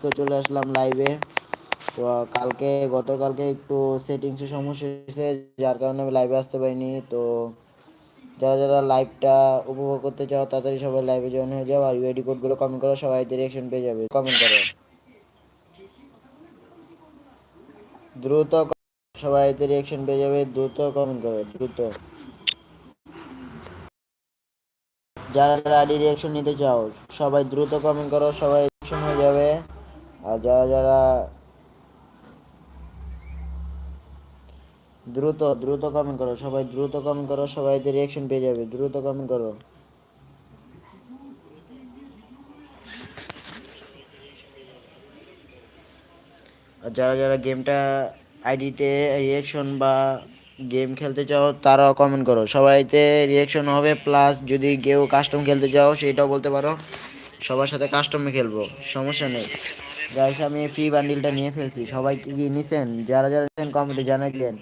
করে চলে আসলাম লাইভে তো কালকে, গতকালকে একটু সেটিংসের সমস্যা হয়েছে, যার কারণে আমি লাইভে আসতে পারিনি। তো যারা যারা লাইভটা উপভোগ করতে চাও, তাড়াতাড়ি সবাই লাইভে জয়েন হয়ে যাও। আর ইউআইডি কোডগুলো কমেন্ট করো, সবাই রিয়াকশন পেয়ে যাবে। কমেন্ট করো। দ্রুত সবাই এতে রিয়াকশন পেয়ে যাবে। দ্রুত কমেন্ট করো, দ্রুত। যারা যারা রিয়াকশন নিতে চাও, সবাই দ্রুত কমেন্ট করো, সবাই রিয়াকশন হয়ে যাবে। আর যারা যারা দ্রুত দ্রুত কমেন্ট করো, সবাই দ্রুত কমেন্ট করো, সবাই এতে রিয়াকশন পেয়ে যাবে, দ্রুত কমেন্ট করো। আর যারা যারা গেমটা আইডিতে রিয়াকশন বা গেম খেলতে চাও, তারাও কমেন্ট করো। সবাইতে রিয়াকশন হবে প্লাস যদি কেউ কাস্টম খেলতে চাও, সেটাও বলতে পারো। সবার সাথে কাস্টমে খেলব, সমস্যা নেই। গাইস আমি ফ্রি বান্ডিলটা নিয়ে ফেলছি। সবাই কি নিছেন? যারা যারা নিছেন কমেন্টে জানাই দিলেন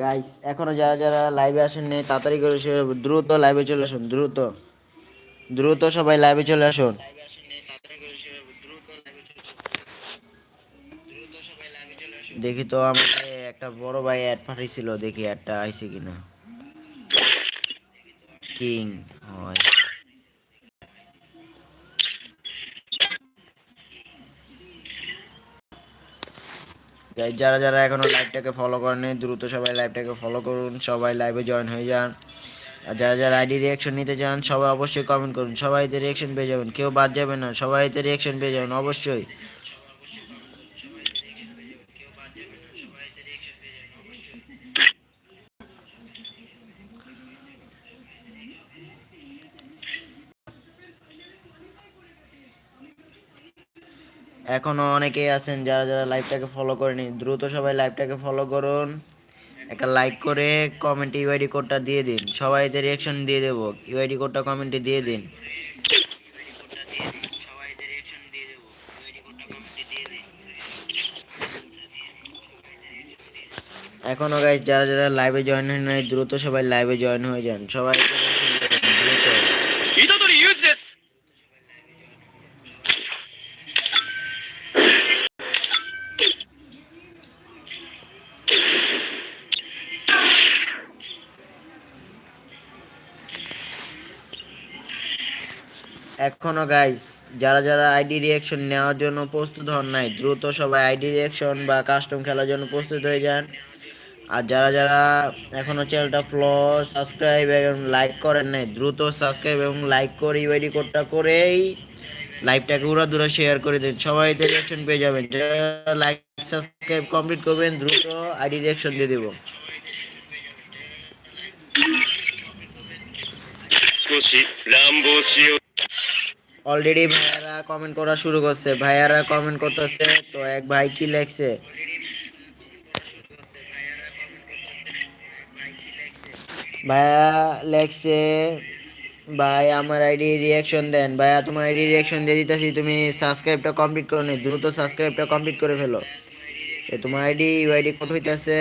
গাইস এখনও যারা যারা লাইভে আসেননি, তাড়াতাড়ি করে দ্রুত লাইভে চলে আসুন, দ্রুত। দ্রুত সবাই লাইভে চলে আসুন। দেখি তো আমাকে একটা বড় ভাই অ্যাড পাঠিয়েছিল, দেখি অ্যাডটা আইছে কিনা। কিং হয়। যারা যারা এখনও লাইভটাকে ফলো করেনি দ্রুত সবাই লাইভটাকে ফলো করুন, সবাই লাইভে জয়েন হয়ে যান। আর যারা যারা আইডি রিয়াকশন নিতে চান, সবাই অবশ্যই কমেন্ট করুন, সবাই এতে রিয়াকশন পেয়ে যাবেন, কেউ বাদ যাবে না, সবাই এতে রিয়াকশন পেয়ে যাবেন, অবশ্যই। এখনও অনেকেই আছেন যারা যারা লাইভটাকে ফলো করেনি, দ্রুত সবাই লাইভটাকে ফলো করুন। একটা লাইক করে কমেন্টে ইউআইডি কোডটা দিয়ে দিন। সবাই এতে রিয়াকশন দিয়ে দেবো। ইউআইডি কোডটা কমেন্টে দিয়ে দিন। এখনও গাইজ যারা যারা লাইভে জয়েন হয় নাই দ্রুত সবাই লাইভে জয়েন হয়ে যান। সবাই এখনো গাইস যারা যারা আইডি রিয়াকশন নেওয়ার জন্য প্রস্তুত হন নাই দ্রুত সবাই আইডি রিয়াকশন বা কাস্টম খেলার জন্য প্রস্তুত হয়ে যান আর যারা যারা এখনো চ্যানেলটা ফলো সাবস্ক্রাইব এবং লাইক করেন নাই দ্রুত সাবস্ক্রাইব এবং লাইক করে ইউআইডি কোডটা করেই লাইভটাকে উড়া দুরা শেয়ার করে দিন সবাই এতে রিয়াকশন পেয়ে যাবেন যারা লাইক সাবস্ক্রাইব কমপ্লিট করবেন দ্রুত আইডি রিয়াকশন দিয়ে দেবো 少し乱暴しよう。 অলরেডি ভাইয়ারা কমেন্ট করা শুরু করছে। ভাইয়ারা কমেন্ট করতেছে, তো এক ভাই কি লেখছে? ভাইয়া লেখছে, ভাই, আমার আইডি রিয়াকশন দেন। ভাইয়া, তোমার আইডি রিয়াকশন দিয়ে দিতেছি, তুমি সাবস্ক্রাইবটা কমপ্লিট করো নি, দ্রুত সাবস্ক্রাইবটা কমপ্লিট করে ফেলো। তোমার আইডি ইউ ইউআইডি কোড হইতাছে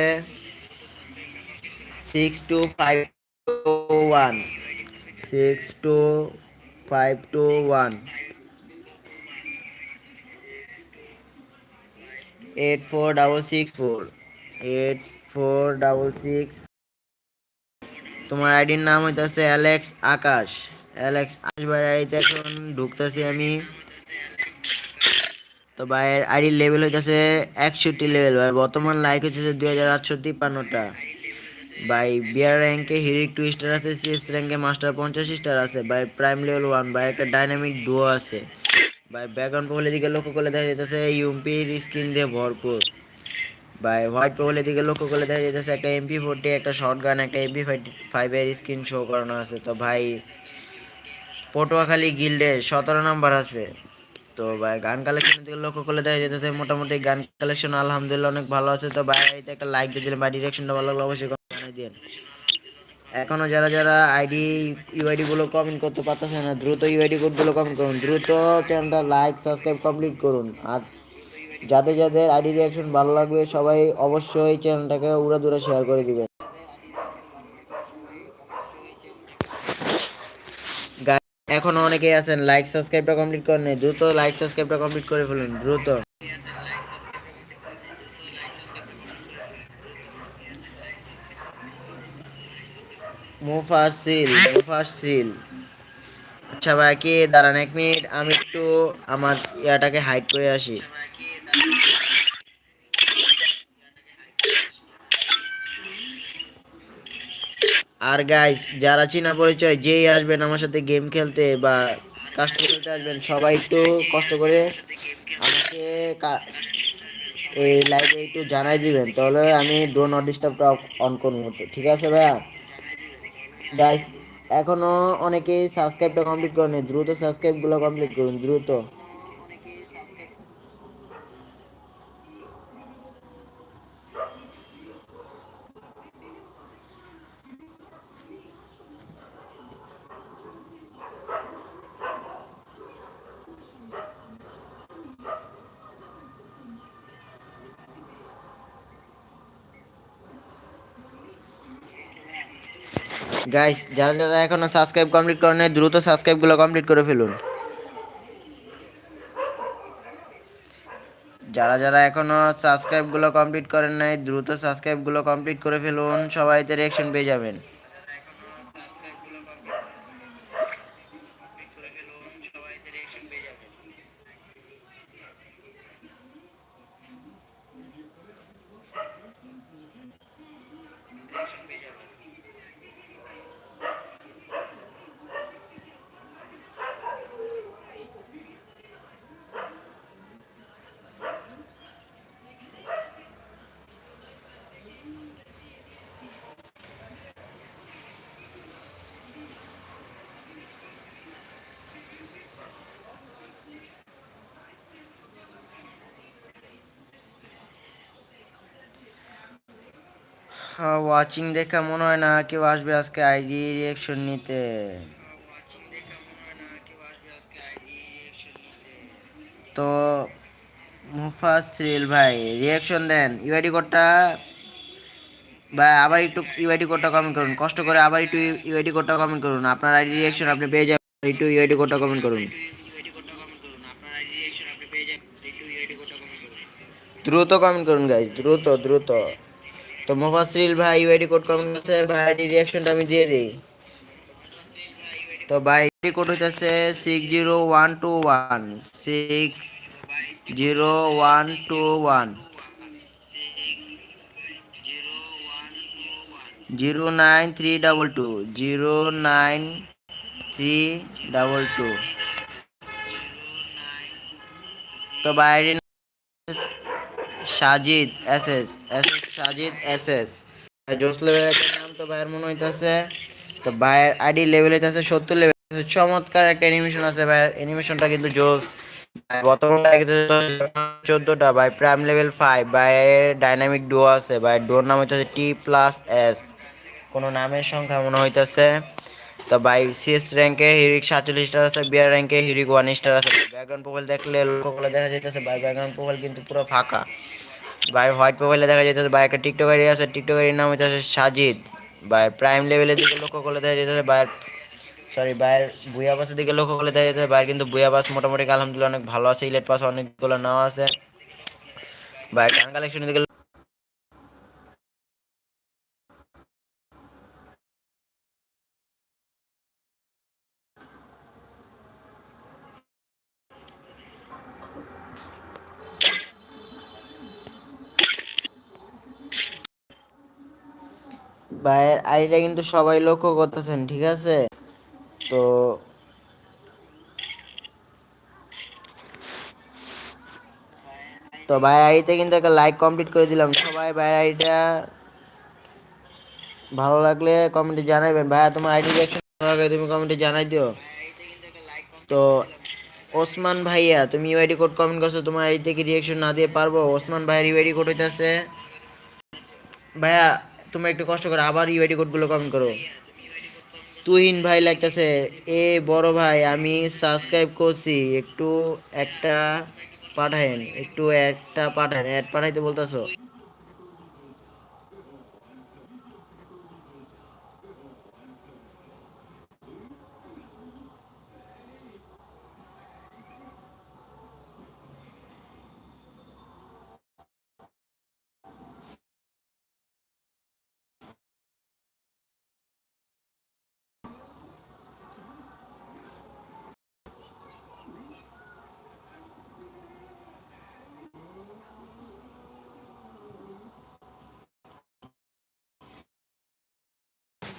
six two five one six two five two one eight four double six four eight four double six তোমার আইডির নাম হইতাছে অ্যালেক্স আকাশ অ্যালেক্স আকাশ আইডিতে এখন ঢুকতেছি আমি। তো ভাইয়ের আইডির লেভেল হইতেছে একষট্টি লেভেল বর্তমান লাইক হইতেছে দুই হাজার আটশো তিপ্পান্নটা। বাই বিয়ার র্যাঙ্কে হিরিক টু স্টার আছে সিএস র্যাঙ্কে মাস্টার পঞ্চাশ স্টার আছে বাই প্রাইম লেভেল ওয়ান বাই একটা ডাইনামিক ডুও আছে। বাই ব্যাকগ্রাউন্ড প্রোফাইলের দিকে লক্ষ্য করলে দেখা যেতেছে ইউপির স্ক্রিন দিয়ে ভরপুর। ভাই হোয়াইট প্রোফাইলের দিকে লক্ষ্য করলে দেখা যাইতেছে একটা এমপি ফোরটি একটা শর্ট গান একটা এমপি ফাইভের স্ক্রিন শো করানো আছে। তো ভাই, পটুয়াখালী গিল্ডে সতেরো নাম্বার আছে। তো ভাই, গান কালেকশনের দিকে লক্ষ্য করলে দেখা যেতেছে মোটামুটি গান কালেকশন আলহামদুলিল্লাহ অনেক ভালো আছে। তো ভাই, একটা লাইক দিয়ে দিলেন বা ডিরেকশনটা ভালো লাগল অবশ্যই জানিয়ে দিন এখনও যারা যারা আইডি, ইউআইডি গুলো কমেন্ট করতে পারতেছে না, দ্রুত ইউআইডি কোডগুলো কমেন্ট করুন। দ্রুত চ্যানেলটা লাইক সাবস্ক্রাইব কমপ্লিট করুন। আর যাদের যাদের আইডি রিয়াকশন ভালো লাগবে, সবাই অবশ্যই চ্যানেলটাকে উড়া দূরে শেয়ার করে দিবেন। এখনও অনেকেই আছেন লাইক সাবস্ক্রাইবটা কমপ্লিট করেন দ্রুত লাইক সাবস্ক্রাইবটা কমপ্লিট করে ফেলুন, দ্রুত। মুফাসিল মুফাসিল আচ্ছা ভাই, কি? দাঁড়ান এক মিনিট, আমি একটু আমার ইয়াটাকে হাইড করে আসি। আর গাইস যারা চীনা পরিচয়, যেই আসবেন আমার সাথে গেম খেলতে বা কাস্টম খেলতে আসবেন, সবাই একটু কষ্ট করে আমাকে এই লাইভে একটু জানাই দিবেন, তাহলে আমি ডো নট ডিস্টার্বটা অন করব। ঠিক আছে ভাইয়া? গাইস এখনও অনেকেই সাবস্ক্রাইবটা কমপ্লিট করেনি। দ্রুত সাবস্ক্রাইবগুলো কমপ্লিট করুন দ্রুত। গাইস যারা যারা এখনও সাবস্ক্রাইব কমপ্লিট করেন নাই, দ্রুত সাবস্ক্রাইবগুলো কমপ্লিট করে ফেলুন। যারা যারা এখনও সাবস্ক্রাইবগুলো কমপ্লিট করেন নাই দ্রুত সাবস্ক্রাইবগুলো কমপ্লিট করে ফেলুন। সবাই এতে রিঅ্যাকশন পেয়ে যাবেন। ওয়াচিং দেখা মনে হয় না কেউ আসবে আজকে আইডি রিঅ্যাকশন নিতে। তো মুফাসরিল ভাই রিঅ্যাকশন দেন। ইউআইডি কোডটা বা আবার একটু ইউআইডি কোডটা কমেন্ট করুন। কষ্ট করে আবার একটু ইউআইডি কোডটা কমেন্ট করুন। আপনার আইডি রিঅ্যাকশন আপনি পেয়ে যাবেন একটু ইউআইডি কোডটা কমেন্ট করুন। দ্রুত কমেন্ট করুন গাইজ দ্রুত দ্রুত। তো মুফাসরিল ভাই ইউআইডি কোড কমেন্ট আছে, ভাই আইডি আমি দিয়ে দিই। তো ভাই আইডি কোড হইতেছে six zero one two one six zero one two one zero nine three double two zero nine three double two তো বাইরে Sajid S S S S Sajid S S জোস লেভেলের নাম তো ভাইয়ের মনে হইতেছে। তো ভাইয়ের আইডি লেভেল হইতেছে সত্তর লেভেল চমৎকার একটা অ্যানিমেশন আছে ভাইয়ের। অ্যানিমেশনটা কিন্তু জোস। বর্তমানে চোদ্দটা। বাই প্রাইম লেভেল ফাইভ বাইয়ের ডাইনামিক ডো আছে। বাই ডোর নাম হইতেছে টি প্লাস এস কোনো নামের সংখ্যা মনে হইতেছে। তো বাই সিএস র্যাঙ্কে হিরিক সাতচল্লিশ স্টার আছে বিয়ার র্যাঙ্কে হিরিক ওয়ান স্টার আছে। ব্যাকগ্রাউন্ড প্রোফাইল দেখলে লক্ষ্য করলে দেখা যাইতেছে বাই ব্যাকগ্রাউন্ড প্রোফাইল কিন্তু পুরো ফাঁকা। বাই হোয়াইট প্রোফাইলে দেখা যাইতেছে বাই একটা টিকটক আইডি আছে টিকটক আইডির নাম হইতেছে সাজিদ। বাই প্রাইম লেভেলের দিকে লক্ষ্য করলে দেখা যাইতেছে বাইর সরি বাইরের বুয়া বাসের দিকে লক্ষ্য করলে দেখা যাচ্ছে বাইরে কিন্তু বুয়া বাস মোটামুটি আলহামদুলিল্লাহ অনেক ভালো আছে ইলেট পাস অনেকগুলো নেওয়া আছে। বাইরে গান কালেকশনের দিকে ভাইয়ের আইডিটা কিন্তু সবাই লক্ষ্য করতেছেন, ঠিক আছে? তো তো ভাইয়ের আইডিতে কিন্তু একটা লাইক কমপ্লিট করে দিলাম। সবাই ভাইয়ের আইডিটা ভালো লাগলে কমেন্টে জানাবেন। ভাইয়া, তোমার আইডি ভালো তুমি কমেন্টে জানাই দিও। তো ওসমান ভাইয়া, তুমি ইউআইডি কোড কমেন্ট করছ, তোমার আইডি থেকে রিঅ্যাকশন না দিয়ে পারব? ওসমান ভাইয়ের ইউআইডি কোড হইতাছে। ভাইয়া তুমি একটু কষ্ট করো আবার ইউআইডি কোডগুলো কমেন্ট করো। তুহিন ভাই লাগতেছে, এ বড় ভাই, আমি সাবস্ক্রাইব করছি, একটু একটা পাঠায়েন, একটু একটা পাঠান অ্যাড পাঠাইতে বলতেছো।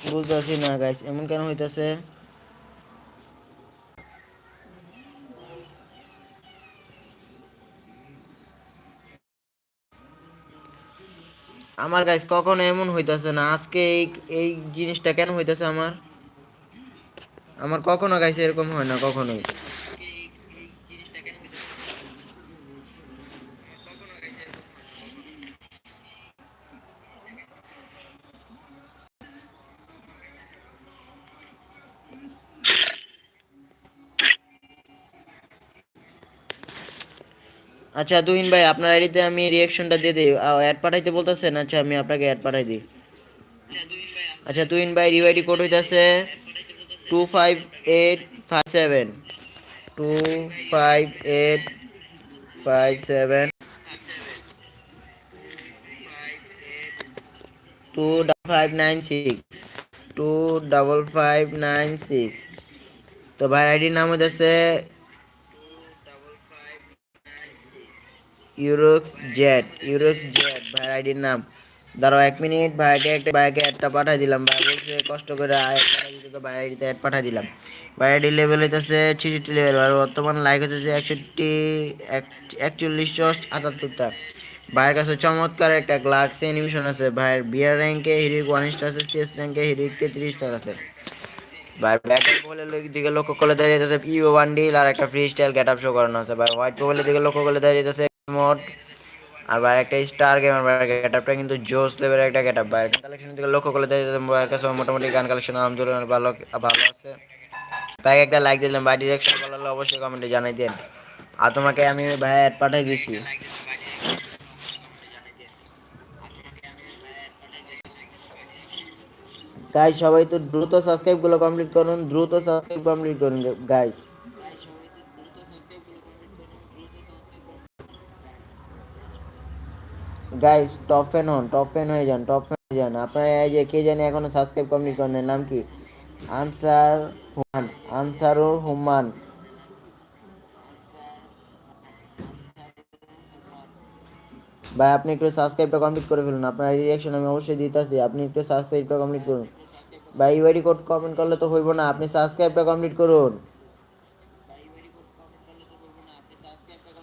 বুঝতেছি না গাইস এমন কেন হইতাছে? আমার গাইস কখনো এমন হইতাছে না। আজকে এই এই জিনিসটা কেন হইতাছে আমার? আমার কখনো গাইস এরকম হয় না, কখনোই। আচ্ছা তুহিন ভাই, আপনার আইডিতে আমি রিয়াকশনটা দিয়ে দিই। অ্যাড পাঠাইতে বলতেছেন আচ্ছা আমি আপনাকে অ্যাড পাঠাই দিই। আচ্ছা তুহিন ভাই ইউআইডি কোড হইতাছে two five eight five seven two five eight five seven two double five nine six two double five nine six তো ভাই, আইডির নাম হইতেছে ইউরোক্স জেট ইউরোক্স জেট ভাইয়ের আইডির নাম। দাঁড়াও এক মিনিট, ভাইকে একটা ভাইকে একটা পাঠাই দিলাম। ভাই বলছে কষ্ট করে তো ভাই আইডিতে অ্যাড পাঠাই দিলাম। ভাই আইডির লেভেল হইতেছে ছিষট্টি লেভেল আর বর্তমান লাইক হচ্ছে একষট্টি একচল্লিশশো আটাত্তরটা। ভাইয়ের কাছে চমৎকার একটা গ্লাক্স অ্যানিমেশন আছে। ভাইয়ের বিয়ার র্যাঙ্কে হিরিক ওয়ান স্টার আছে সিএস র্যাঙ্কে হিরিক তেত্রিশ স্টার আছে। ভাই ব্ল্যাক প্রোফাইলের দিকে লক্ষ্য করলে দেখা যাইতেছে ইউ বান্ডিল আর একটা free style get up show করানো আছে। ভাই হোয়াইট প্রোফাইলের দিকে লক্ষ্য করলে দেখা যাইতেছে মোড আর ভাই একটা স্টার গেমার ভাই গেট আপটা কিন্তু জোস লেভেলের একটা গেট আপ ভাই। কালেকশন দিকে লক্ষ্য করলে যাচ্ছে ভাইয়ের কাছে মোটামুটি গান কালেকশন আলহামদুলিল্লাহ ভালো ভালো আছে। ভাই, একটা লাইক দিলাম ভাই ডিরেকশন ভালো লাগলে অবশ্যই কমেন্টে জানাই দেন। আর তোমাকে আমি ভাই অ্যাড পাঠাই দিয়েছি গাইস সবাই তো দ্রুত সাবস্ক্রাইবগুলো কমপ্লিট করুন, দ্রুত সাবস্ক্রাইব কমপ্লিট করুন গাইস গাইস টপ ফ্যান হন টপ ফ্যান হয়ে যান টপ ফ্যান হয়ে যান। আপনারা এই যে কে জানি এখনও সাবস্ক্রাইব কমপ্লিট করেন নাম কি? আনসার হুমান আনসারুর হুমান ভাই, আপনি একটু সাবস্ক্রাইবটা কমপ্লিট করে ফেলুন, আপনার রিয়াকশন আমি অবশ্যই দিতেছি, আপনি একটু সাবস্ক্রাইবটা কমপ্লিট করুন। ভাই ইউআইডি কোড কমেন্ট করলে তো হইব না, আপনি সাবস্ক্রাইবটা কমপ্লিট করুন।